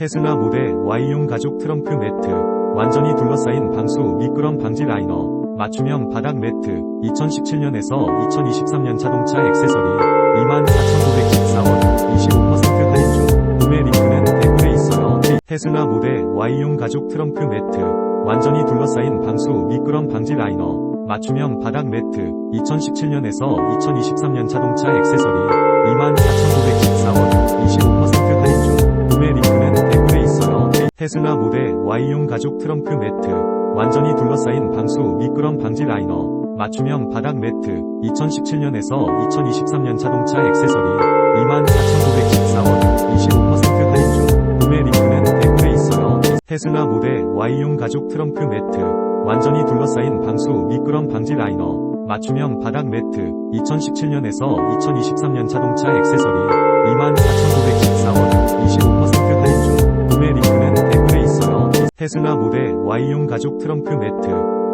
테슬라 모델 Y용 가죽 트렁크 매트, 완전히 둘러싸인 방수 미끄럼 방지 라이너, 맞춤형 바닥 매트, 2017년에서 2023년 자동차 액세서리, 24,914원, 25% 할인 중, 구매 링크는 댓글에 있어요. 테슬라 모델 Y용 가죽 트렁크 매트, 완전히 둘러싸인 방수 미끄럼 방지 라이너, 맞춤형 바닥 매트, 2017년에서 2023년 자동차 액세서리, 테슬라 모델 Y용 가죽 트렁크 매트, 완전히 둘러싸인 방수 미끄럼 방지 라이너, 맞춤형 바닥 매트, 2017년에서 2023년 자동차 액세서리, 24,914원, 25% 할인 중, 구매 링크는 댓글에 있어요. 테슬라 모델 Y용 가죽 트렁크 매트, 완전히 둘러싸인 방수 미끄럼 방지 라이너, 맞춤형 바닥 매트, 2017년에서 2023년 자동차 액세서리, 24,914원, 테슬라 모델 Y용 가죽 트렁크 매트,